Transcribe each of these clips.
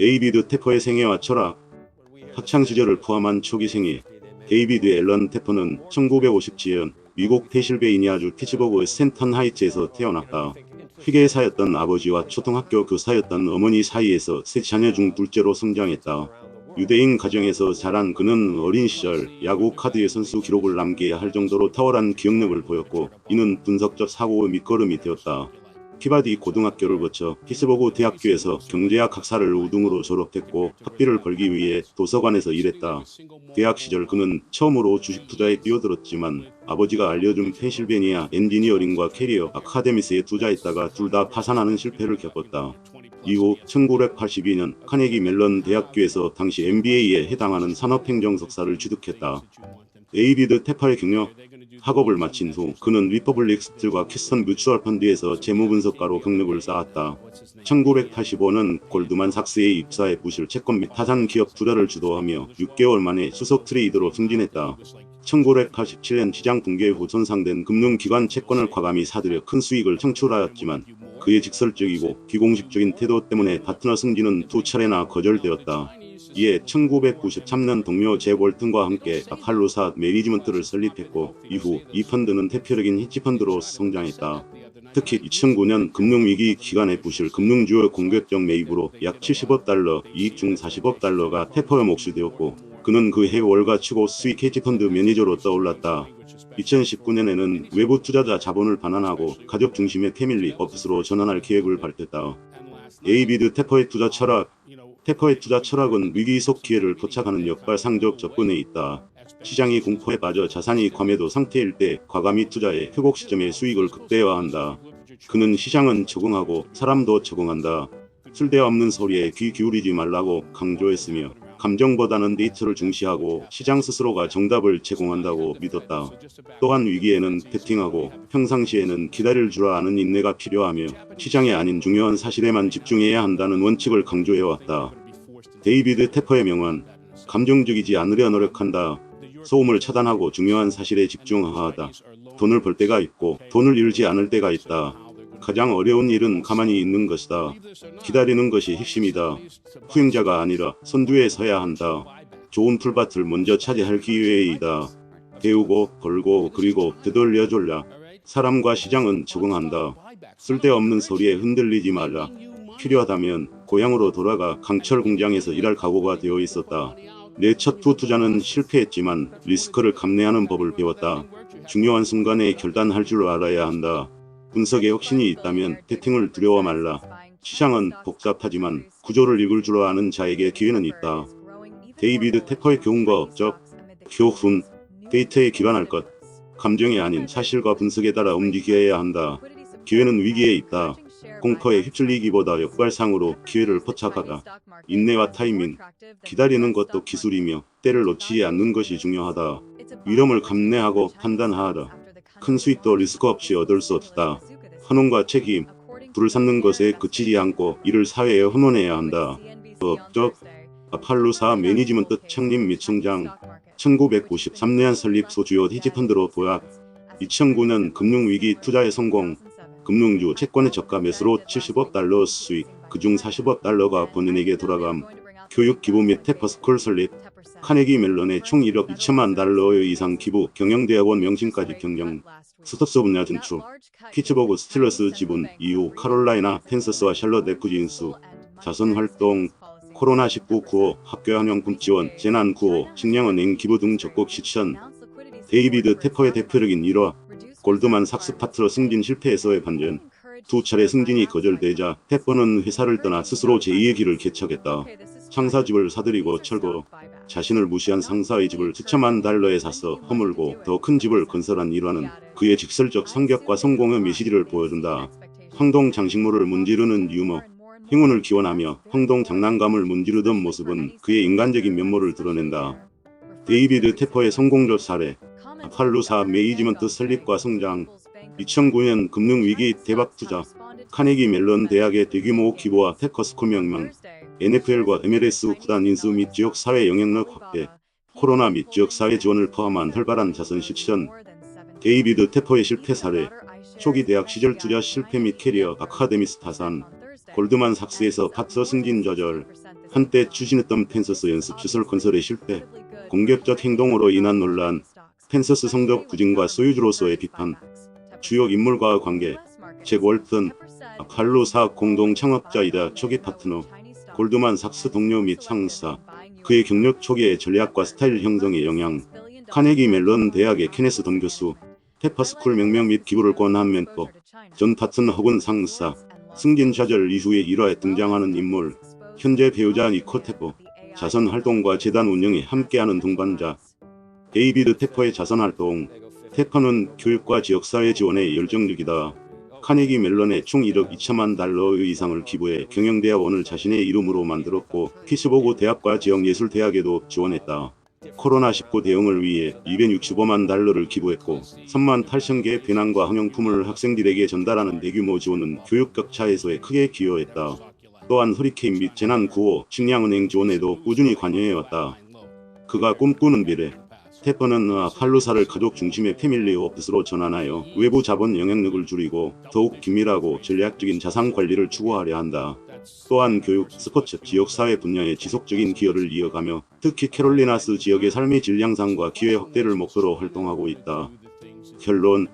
데이비드 테퍼의 생애와 철학, 학창 시절을 포함한 초기 생애. 데이비드 앨런 테퍼는 1957년 미국 페실베이니아주 피츠버그 센턴 하이츠에서 태어났다. 회계사였던 아버지와 초등학교 교사였던 어머니 사이에서 세 자녀 중 둘째로 성장했다. 유대인 가정에서 자란 그는 어린 시절 야구 카드의 선수 기록을 남겨야 할 정도로 탁월한 기억력을 보였고 이는 분석적 사고의 밑거름이 되었다. 피바디 고등학교를 거쳐 피스버그 대학교에서 경제학 학사를 우등으로 졸업했고 학비를 벌기 위해 도서관에서 일했다. 대학 시절 그는 처음으로 주식 투자에 뛰어들었지만 아버지가 알려준 펜실베니아 엔지니어링과 캐리어 아카데미스에 투자했다가 둘 다 파산하는 실패를 겪었다. 이후 1982년 카네기 멜런 대학교에서 당시 MBA에 해당하는 산업행정 석사를 취득했다. 데이비드 테파의 경력 학업을 마친 후 그는 리퍼블릭 스틸과 캐스턴 뮤추얼 펀드에서 재무분석가로 경력을 쌓았다. 1985년 골드만 삭스에 입사해 부실 채권 및 타산 기업 투자를 주도하며 6개월 만에 수석 트레이더로 승진했다. 1987년 시장 붕괴 후 손상된 금융기관 채권을 과감히 사들여 큰 수익을 창출하였지만 그의 직설적이고 비공식적인 태도 때문에 파트너 승진은 두 차례나 거절되었다. 이에 1993년 동료 제 볼튼과 함께 아팔로사 매니지먼트를 설립했고 이후 이 펀드는 대표적인 히치펀드로 성장했다. 특히 2009년 금융위기 기간에 부실 금융주의 공격적 매입으로 약 70억 달러, 이익 중 40억 달러가 테퍼에 몫이되었고 그는 그 해 월가 치고 수익 헤지펀드 매니저로 떠올랐다. 2019년에는 외부 투자자 자본을 반환하고 가족 중심의 패밀리 오피스로 전환할 계획을 밝혔다. 에이비드 테퍼의 투자 철학 테퍼의 투자 철학은 위기 속 기회를 포착하는 역발상적 접근에 있다. 시장이 공포에 빠져 자산이 과매도 상태일 때 과감히 투자해 회복 시점의 수익을 극대화한다. 그는 시장은 적응하고 사람도 적응한다. 쓸데없는 소리에 귀 기울이지 말라고 강조했으며 감정보다는 데이터를 중시하고 시장 스스로가 정답을 제공한다고 믿었다. 또한 위기에는 베팅하고 평상시에는 기다릴 줄 아는 인내가 필요하며 시장에 아닌 중요한 사실에만 집중해야 한다는 원칙을 강조해왔다. 데이비드 테퍼의 명언 감정적이지 않으려 노력한다. 소음을 차단하고 중요한 사실에 집중하다. 돈을 벌 때가 있고 돈을 잃지 않을 때가 있다. 가장 어려운 일은 가만히 있는 것이다. 기다리는 것이 핵심이다. 후행자가 아니라 선두에 서야 한다. 좋은 풀밭을 먼저 차지할 기회이다. 배우고 걸고 그리고 되돌려 졸라. 사람과 시장은 적응한다. 쓸데없는 소리에 흔들리지 말라. 필요하다면 고향으로 돌아가 강철 공장에서 일할 각오가 되어 있었다. 내 첫 두 투자는 실패했지만 리스크를 감내하는 법을 배웠다. 중요한 순간에 결단할 줄 알아야 한다. 분석에 확신이 있다면 베팅을 두려워 말라. 시장은 복잡하지만 구조를 읽을 줄 아는 자에게 기회는 있다. 데이비드 테퍼의 교훈과 업적, 교훈, 데이터에 기반할 것, 감정이 아닌 사실과 분석에 따라 움직여야 한다. 기회는 위기에 있다. 공포에 휩쓸리기보다 역발상으로 기회를 포착하다. 인내와 타이밍, 기다리는 것도 기술이며 때를 놓치지 않는 것이 중요하다. 위험을 감내하고 판단하다. 큰 수익도 리스크 없이 얻을 수 없다. 환원과 책임, 불을 삼는 것에 그치지 않고 이를 사회에 헌원해야 한다. 업적, 아팔루사 매니지먼트 창립 및 성장, 1993년 설립 소주요 헤지펀드로 보약, 2009년 금융위기 투자의 성공, 금융주 채권의 저가 매수로 70억 달러 수익, 그중 40억 달러가 본인에게 돌아감, 교육 기부 및 테퍼스쿨 설립, 카네기 멜론의 총 1억 2천만 달러의 이상 기부, 경영대학원 명칭까지 경영, 스톱스 분야 진출, 피츠버그 스틸러스 지분 이후 카롤라이나 펜서스와 샬럿 에쿠진수, 자선 활동, 코로나19 구호, 학교학용품 지원, 재난 구호, 식량은행 기부 등 적극 실천, 데이비드 테퍼의 대표적인 일화, 골드만 삭스 파트너 승진 실패에서의 반전, 두 차례 승진이 거절되자 테퍼는 회사를 떠나 스스로 제2의 길을 개척했다. 창사집을 사들이고 철거, 자신을 무시한 상사의 집을 수천만 달러에 사서 허물고 더 큰 집을 건설한 일화는 그의 직설적 성격과 성공의 메시지를 보여준다. 황동 장식물을 문지르는 유머, 행운을 기원하며 황동 장난감을 문지르던 모습은 그의 인간적인 면모를 드러낸다. 데이비드 테퍼의 성공적 사례, 팔루사 매니지먼트 설립과 성장, 2009년 금융위기 대박 투자, 카네기 멜론 대학의 대규모 기부와 테커스쿨 명망, NFL과 MLS 구단 인수 및 지역 사회 영향력 확대, 코로나 및 지역 사회 지원을 포함한 활발한 자선 실천, 데이비드 테퍼의 실패 사례, 초기 대학 시절 투자 실패 및 캐리어 아카데미스 타산, 골드만 삭스에서 파트너 승진 좌절, 한때 추진했던 펜서스 연습 시설 건설의 실패, 공격적 행동으로 인한 논란, 펜서스 성적 부진과 소유주로서의 비판, 주요 인물과의 관계, 잭 월튼, 칼로 사업 공동 창업자이자 초기 파트너, 골드만 삭스 동료 및 상사, 그의 경력 초기의 전략과 스타일 형성의 영향, 카네기 멜론 대학의 케네스 던 교수, 페퍼스쿨 명명 및 기부를 권한 멘토, 전 파트너 혹은 상사, 승진 좌절 이후에 일화에 등장하는 인물, 현재 배우자 니코 테퍼, 자선 활동과 재단 운영에 함께하는 동반자, 데이비드 테퍼의 자선 활동, 테퍼는 교육과 지역사회 지원에 열정적이다. 카네기 멜론에 총 1억 2천만 달러의 이상을 기부해 경영대학원을 자신의 이름으로 만들었고 피츠버그 대학과 지역예술대학에도 지원했다. 코로나19 대응을 위해 265만 달러를 기부했고 3만 8천 개의 배낭과 학용품을 학생들에게 전달하는 대규모 지원은 교육 격차 해소에 크게 기여했다. 또한 허리케인 및 재난 구호, 식량은행 지원에도 꾸준히 관여해왔다. 그가 꿈꾸는 미래 테퍼는 팔루사를 가족 중심의 패밀리 오피스로 전환하여 외부 자본 영향력을 줄이고 더욱 긴밀하고 전략적인 자산 관리를 추구하려 한다. 또한 교육, 스포츠, 지역사회 분야의 지속적인 기여를 이어가며 특히 캐롤리나스 지역의 삶의 질 향상과 기회 확대를 목표로 활동하고 있다. 결론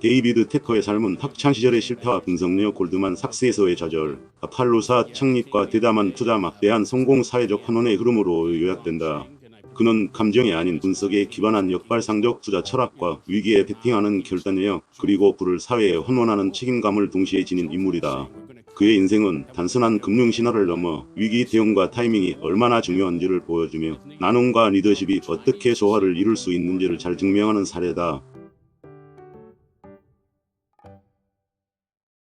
데이비드 테커의 삶은 학창 시절의 실패와 분석력 골드만 삭스에서의 좌절, 팔루사 창립과 대담한 투자 막대한 성공 사회적 환원의 흐름으로 요약된다. 그는 감정이 아닌 분석에 기반한 역발상적 투자 철학과 위기에 베팅하는 결단력 그리고 그를 사회에 환원하는 책임감을 동시에 지닌 인물이다. 그의 인생은 단순한 금융 신화를 넘어 위기 대응과 타이밍이 얼마나 중요한지를 보여주며 나눔과 리더십이 어떻게 조화를 이룰 수 있는지를 잘 증명하는 사례다.